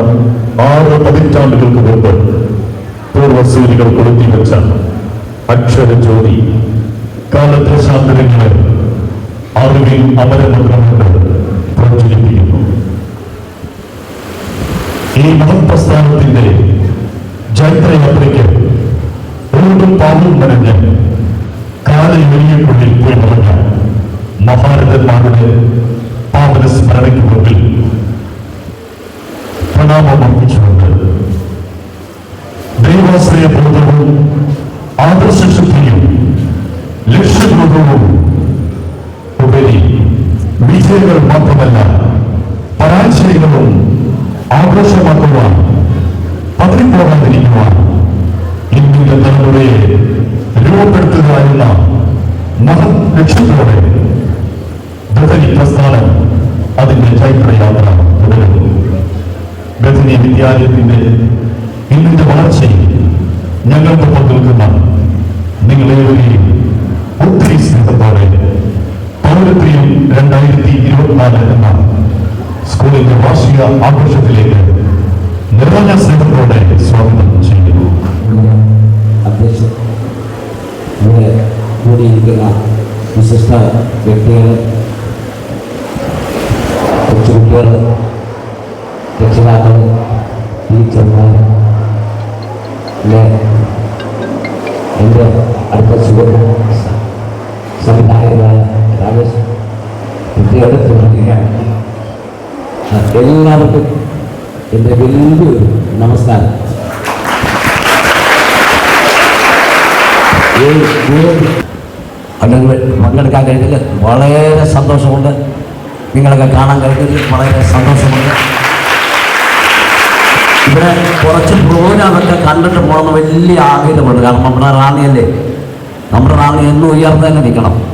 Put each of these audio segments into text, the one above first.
നെയ്യുന്ന ആറ് പതിറ്റാണ്ടുകൾക്ക് മുമ്പ് പൂർവസൂരികൾ കൊളുത്തിവെച്ച അക്ഷരജ്യോതി ശാന്തരങ്ങളെ അറിവിൽ അമരമന്ത്രമുണ്ട് പ്രചരിപ്പിക്കുന്നു. ഈ മഹപ്രസ്ഥാനത്തിന്റെ ജൈത്രയാത്രയ്ക്ക് ഒരു പാമ്പും നിറഞ്ഞ് ആഘോഷത്തിലേക്ക് നിറഞ്ഞ സ്നേഹത്തോടെ സ്വാഗതം ചെയ്യുന്നു. അധ്യക്ഷൻ ഇവിടെ കൂടിയിരിക്കുന്ന വിശിഷ്ട വ്യക്തികൾ കൊച്ചുകുട്ടികൾ രക്ഷിതാക്കൾ ടീച്ചർമാർ പിന്നെ എന്റെ അടുത്ത സുഹൃത്ത് സംവിധായകനായ രാമേഷ് കുട്ടിയെടുത്ത് പറയുകയാണ് എല്ലാവർക്കും എന്റെ വലിയൊരു നമസ്കാരം. അല്ലെങ്കിൽ പങ്കെടുക്കാൻ കഴിഞ്ഞതിൽ വളരെ സന്തോഷമുണ്ട്. നിങ്ങളൊക്കെ കാണാൻ കഴിഞ്ഞതിൽ വളരെ സന്തോഷമുണ്ട്. ഇവിടെ കുറച്ച് പ്രോഗ്രാമൊക്കെ കണ്ടിട്ട് പോകണമെന്ന് വലിയ ആഗ്രഹമുണ്ട്. കാരണം നമ്മുടെ റാണിയല്ലേ? നമ്മുടെ റാണി എന്നും ഉയർന്നു തന്നെ നിൽക്കണം.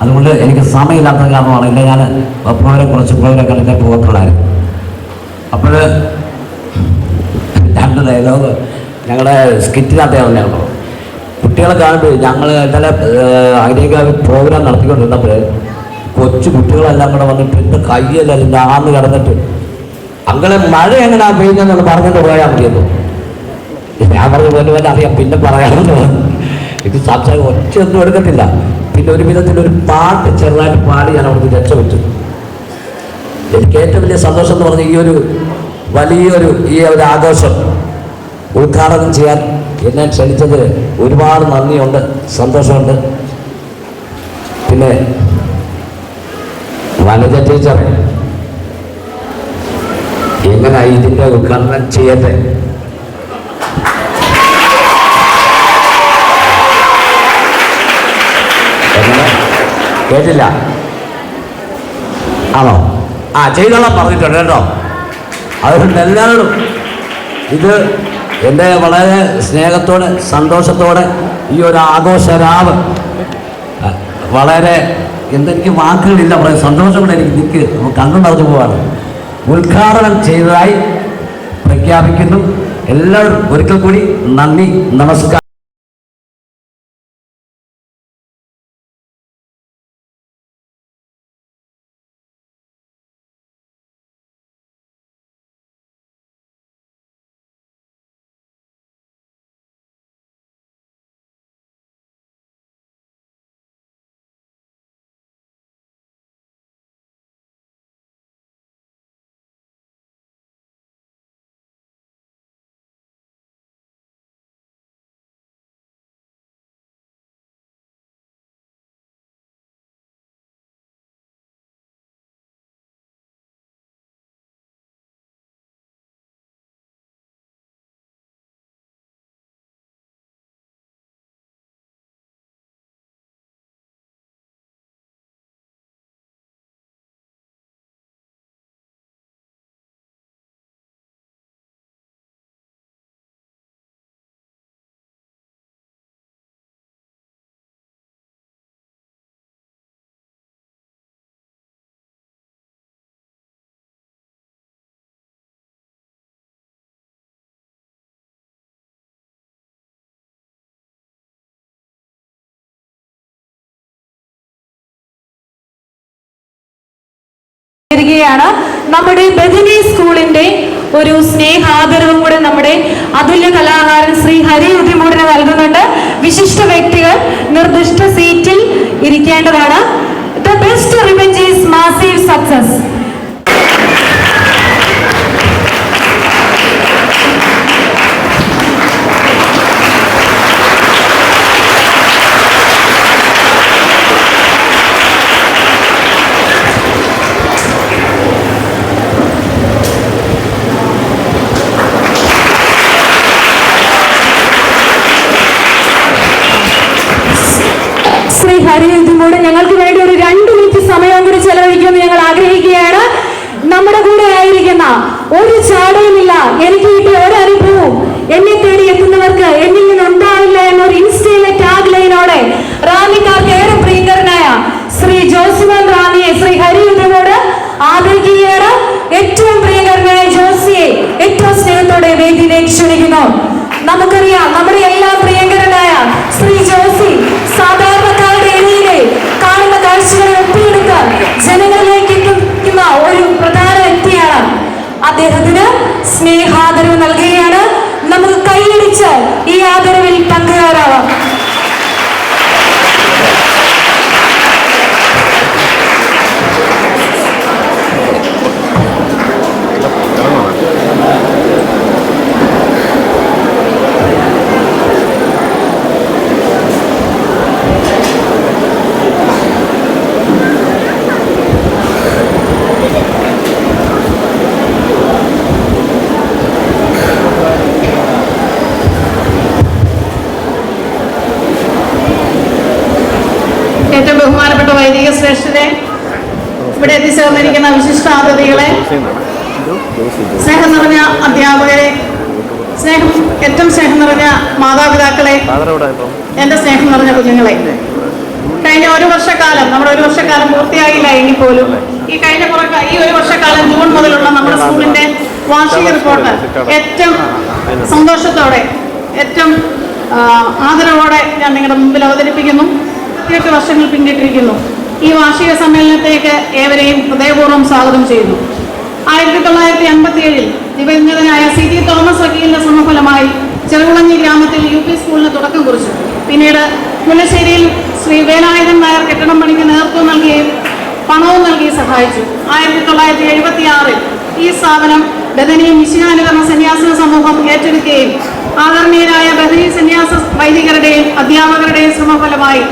അതുകൊണ്ട് എനിക്ക് സമയമില്ലാത്ത കാരണമാണ്. ഇല്ല ഞാൻ പ്രോഗ്രാം കുറച്ച് പ്രോഗ്രാം കണ്ടിട്ടേ പോകത്തുള്ളായിരുന്നു. അപ്പോൾ രണ്ട് ഡയലോഗ് ഞങ്ങളുടെ സ്കിറ്റിനകത്ത് ഞങ്ങൾ കുട്ടികളെ കാണുമ്പോൾ ഞങ്ങൾ ഇന്നലെ അതിലേക്ക് പ്രോഗ്രാം നടത്തിക്കൊണ്ടിരുന്നപ്പോൾ കൊച്ചു കുട്ടികളെല്ലാം കൂടെ വന്നിട്ട് എന്റെ കയ്യല്ല ആന്ന് കിടന്നിട്ട് അങ്ങളെ മഴ എങ്ങനെ പെയ്യുന്നതെന്ന് പറഞ്ഞിട്ട് പോയാൽ മതിയല്ലോ ഞാൻ പറഞ്ഞു പോലെ അറിയാം. പിന്നെ പറയാമെന്ന്. ഇത് സംസാരം ഒന്നും എടുക്കത്തില്ല. പിന്നെ ഒരു വിധത്തിൽ ഒരു പാട്ട് ചെറുതായിട്ട് പാടി ഞാൻ അവിടുന്ന് രക്ഷപ്പെട്ടു എനിക്ക് ഏറ്റവും വലിയ സന്തോഷം എന്ന് പറഞ്ഞാൽ ഈ ഒരു വലിയൊരു ഈ ഒരു ആഘോഷം ഉദ്ഘാടനം ചെയ്യാൻ എന്നെ ക്ഷണിച്ചത് ഒരുപാട് നന്ദിയുണ്ട് സന്തോഷമുണ്ട്. പിന്നെ വനജ ടീച്ചർ എങ്ങനെ ഇതിന്റെ ഉദ്ഘാടനം ചെയ്യട്ടെ? കേട്ടില്ല. ആണോ? ആ ചെയ്തോളാം പറഞ്ഞിട്ടുണ്ട് കേട്ടോ. അതുകൊണ്ട് എല്ലാവരും ഇത് എന്റെ വളരെ സ്നേഹത്തോടെ സന്തോഷത്തോടെ ഈ ഒരു ആഘോഷരാവ് വളരെ എന്തെനിക്ക് വാക്കുകളില്ല വളരെ സന്തോഷമുണ്ട് എനിക്ക് നിൽക്ക്. നിറഞ്ഞു പോവാണ്. ഉദ്ഘാടനം ചെയ്തതായി പ്രഖ്യാപിക്കുന്നു. എല്ലാവരും ഒരിക്കൽ കൂടി നന്ദി നമസ്കാരം. വരികയാണ് നമ്മുടെ ബദിനി സ്കൂളിന്റെ ഒരു സ്നേഹാദരവും കൂടെ നമ്മുടെ അതുല്യ കലാകാരൻ ശ്രീ ഹരി ഉദിമൂടിന് നൽകുന്നുണ്ട്. വിശിഷ്ട വ്യക്തികൾ നിർദ്ദിഷ്ട സീറ്റിൽ ഇരിക്കേണ്ടതാണ്. The best revenge is massive success ഇവിടെ എത്തിച്ചേർന്നിരിക്കുന്ന വിശിഷ്ടാതിഥികളെ സ്നേഹം നിറഞ്ഞ അധ്യാപകരെ സ്നേഹം ഏറ്റവും സ്നേഹം നിറഞ്ഞ മാതാപിതാക്കളെ എന്റെ സ്നേഹം നിറഞ്ഞ കുഞ്ഞുങ്ങളെ. കഴിഞ്ഞ ഒരു വർഷക്കാലം നമ്മുടെ ഒരു വർഷക്കാലം പൂർത്തിയായില്ല എങ്കിൽ പോലും ഈ കഴിഞ്ഞ കുറേ ഈ ഒരു വർഷക്കാലം ജൂൺ മുതലുള്ള നമ്മുടെ സ്കൂളിന്റെ വാർഷിക റിപ്പോർട്ട് ഏറ്റവും സന്തോഷത്തോടെ ഏറ്റവും ആദരവോടെ ഞാൻ നിങ്ങളുടെ മുമ്പിൽ അവതരിപ്പിക്കുന്നു. ഇരുപത്തി വർഷങ്ങൾ പിന്നിട്ടിരിക്കുന്നു. ഈ വാർഷിക സമ്മേളനത്തേക്ക് ഏവരെയും ഹൃദയപൂർവം സ്വാഗതം ചെയ്യുന്നു. ആയിരത്തി തൊള്ളായിരത്തി അൻപത്തി ഏഴിൽ ദിവംഗതനായ സി ടി തോമസ് വക്കീലിന്റെ സമഫലമായി ചെറുകുളഞ്ഞി ഗ്രാമത്തിൽ യു പി സ്കൂളിന് തുടക്കം കുറിച്ചു. പിന്നീട് മുല്ലശ്ശേരിയിൽ ശ്രീ വേലായുധൻ നായർ കെട്ടിടം പണിക്ക് നേതൃത്വം നൽകുകയും പണവും നൽകി സഹായിച്ചു. ആയിരത്തി തൊള്ളായിരത്തി എഴുപത്തി ആറിൽ ഈ സ്ഥാപനം ബദനി മിശിഹാനുകരണ സന്യാസ സമൂഹം ഏറ്റെടുക്കുകയും ആദരണീയരായ ബദനി സന്യാസ വൈദികരുടെയും അധ്യാപകരുടെയും ശ്രമഫലമായി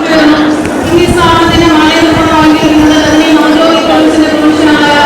ഈ സ്ഥാപനത്തിന്റെ മാനേജർ പങ്കിടുന്നത് ബദനി മൗലോയി കോളേജിന്റെ പ്രൊഫഷനായ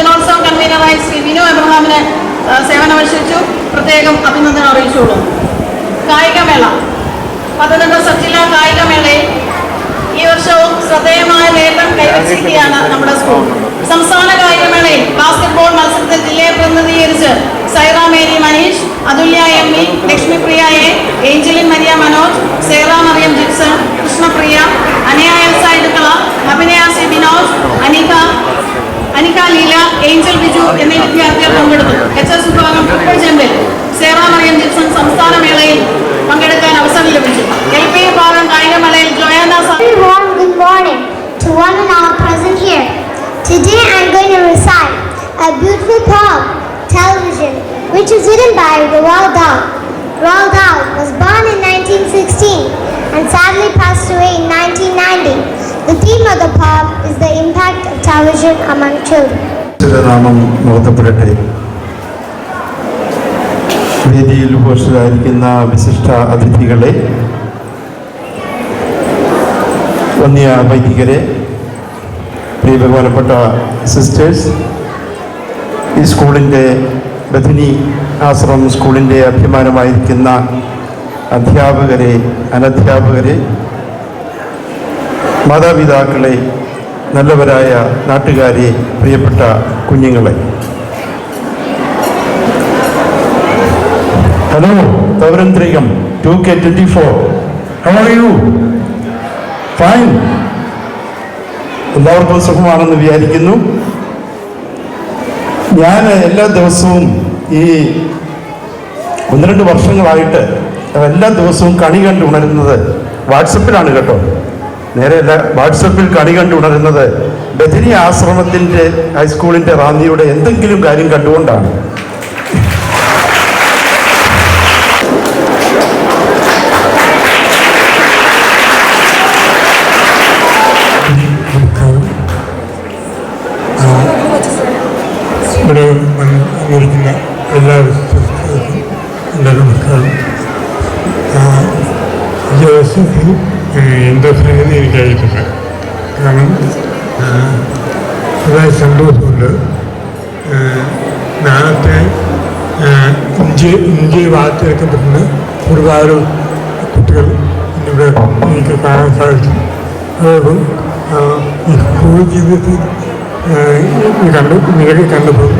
യുവജനോത്സവം കൺവീനറായി ശ്രീ വിനു എബ്രഹാമിന് സേവനമനുഷ്ഠിച്ചു. പ്രത്യേകം അഭിനന്ദനം അറിയിച്ചുള്ളൂ. കായികമേള. പത്തനംതിട്ട സബ് ജില്ലാ കായികമേളയിൽ ഈ വർഷവും ശ്രദ്ധേയമായ നേട്ടം കൈവരിച്ചിരിക്കുകയാണ് നമ്മുടെ സ്കൂൾ. സംസ്ഥാന കായികമേളയിൽ ബാസ്കറ്റ്ബോൾ മത്സരത്തിൽ ജില്ലയെ പ്രതിനിധീകരിച്ച് Saira Mary Manish Athulya M E Lakshmipriya A Angeline Maria Manoj Saira Mariyam Gipson Krishnapriya Anaya Elsa ഇടുക്കള Abhinaya C Binoj Anika Anika Leela Angel Biju എന്നീ വിദ്യാർത്ഥികൾ പങ്കെടുത്തു എച്ച് എസ് വിഭാഗം ട്രിപ്പിൾ ജമ്പിൽ സേറ മറിയം ജിപ്സൺ സംസ്ഥാന മേളയിൽ പങ്കെടുക്കാൻ അവസരം ലഭിച്ചു എൽ പി വിഭാഗം കായികമേളയിൽ ജോയാന സാ Very warm good morning to one and all present here. Today I'm going to recite a beautiful poem, Television, which is written by Roald Dahl. Roald Dahl was born in 1916 and sadly passed away in 1990. The theme of the poem is the impact of television among children. വേദിയിൽ ഉപസ്ഥിതരായിരിക്കുന്ന വിശിഷ്ട അതിഥികളെ വന്യ വൈദികരെ പ്രിയ ബഹുമാനപ്പെട്ട sisters ഈ സ്കൂളിന്റെ ബഥിനി ആശ്രമം സ്കൂളിന്റെ അഭിമാനമായിരിക്കുന്ന അധ്യാപകരെ അനധ്യാപകരെ മാതാപിതാക്കളെ നല്ലവരായ നാട്ടുകാരെ പ്രിയപ്പെട്ട കുഞ്ഞുങ്ങളെ. Hello തവരന്ത്രികം two K twenty four how are you fine എല്ലാവർക്കും സുഖമാണെന്ന് വിചാരിക്കുന്നു. ഞാൻ എല്ലാ ദിവസവും ഈ ഒന്ന് രണ്ട് വർഷങ്ങളായിട്ട് എല്ലാ ദിവസവും കണി കണ്ട് ഉണരുന്നത് വാട്സപ്പിലാണ് കേട്ടോ. നേരെയല്ല വാട്സപ്പിൽ കണി കണ്ടു ഉണരുന്നത് ബഥിനി ആശ്രമത്തിന്റെ ഹൈസ്കൂളിന്റെ റാന്നിയുടെ എന്തെങ്കിലും കാര്യം കണ്ടുകൊണ്ടാണ്. വാർത്തെടുക്കപ്പെടുന്ന ഒരുപാട് കുട്ടികൾ ഇവിടെ എനിക്ക് കാണാൻ സാധിച്ചു. ഈ സ്കൂൾ ജീവിതത്തിൽ കണ്ടു നേരിൽ കണ്ടപ്പോൾ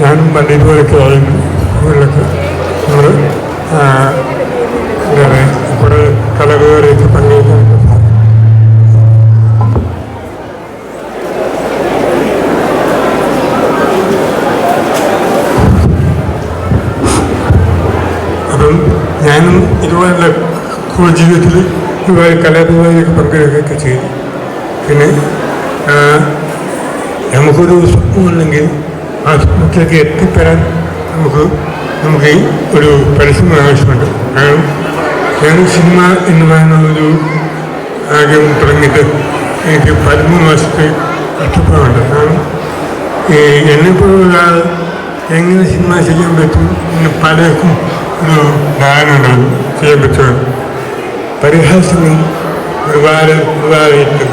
ഞാനും പണ്ട് ഇതുപോലൊക്കെ ആയിരുന്നു സ്കൂളിലൊക്കെ നമ്മൾ എന്താ പറയുക കുറേ കലകളിലൊക്കെ സ്കൂൾ ജീവിതത്തിൽ ഇതുപോലെ കലാപരിപാടിയൊക്കെ പങ്കെടുക്കുകയൊക്കെ ചെയ്തു. പിന്നെ നമുക്കൊരു സ്വപ്നമുണ്ടെങ്കിൽ ആ സ്വപ്നത്തിലേക്ക് എത്തിപ്പെടാൻ നമുക്ക് നമുക്ക് ഈ ഒരു പരിശ്രമം ആവശ്യമുണ്ട്. കാരണം ഞാൻ സിനിമ എന്ന് പറയുന്ന ഒരു ആഗ്രഹം തുടങ്ങിയിട്ട് എനിക്ക് പതിമൂന്ന് വർഷത്തെ കഷ്ടപ്പാടുണ്ട്. കാരണം എന്നെപ്പോലുള്ള എങ്ങനെ സിനിമ ചെയ്യാൻ പറ്റും പലർക്കും ഒരു ഉണ്ടാകും ചെയ്യാൻ പറ്റുമോ പരിഹാസങ്ങൾ ഒരുപാട് ഒരുപാടുണ്ട്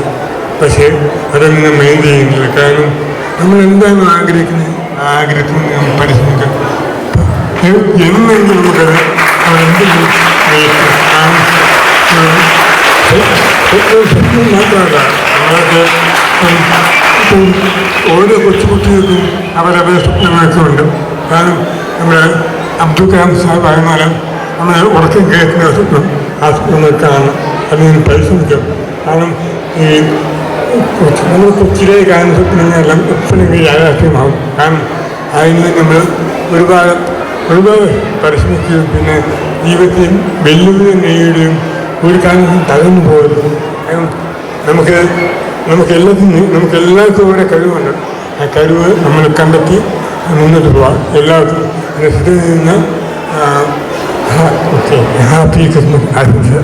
പക്ഷേ അതൊന്നും മെയിൻ ചെയ്യുന്നില്ല. കാരണം നമ്മൾ എന്താണ് ആഗ്രഹിക്കുന്നത്? ആ ആഗ്രഹത്തിന് നമ്മൾ പരിശ്രമിക്കണം. എ- എന്നെങ്കിലും നമുക്കത് എന്തെങ്കിലും മാത്രമല്ല. നമ്മളൊക്കെ ഓരോ കൊച്ചു കുട്ടികൾക്കും അവരവരുടെ സ്വപ്നങ്ങളൊക്കെ ഉണ്ട്. കാരണം നമ്മുടെ അബ്ദുൽ കലാം സാഹിബ് ആയിരുന്നാലും നമ്മൾ ഉറക്കം കേൾക്കുന്ന സ്വപ്നം ആ പൈസ പരിശ്രമിക്കണം കാരണം ഈ നമ്മൾ കൊച്ചിലെ കാണുന്ന സ്വപ്നങ്ങളെല്ലാം എപ്പോഴെങ്കിലും യാഥാർത്ഥ്യമാകും കാരണം അതിന് നമ്മൾ ഒരുപാട് ഒരുപാട് പരിശ്രമിക്കുകയും പിന്നെ ജീവിതത്തിൽ വെല്ലുവിളി നേടുകയും ഒരു കാലത്തും തകർന്നു പോകരുത്. നമുക്ക് നമുക്ക് എല്ലാത്തിനും നമുക്ക് എല്ലാവർക്കും ഓരോ കഴിവുണ്ട്. ആ കഴിവ് നമ്മൾ കണ്ടെത്തി മുന്നോട്ട് പോവാം. എല്ലാവർക്കും رفدنا آه، هاتي كتنك عدد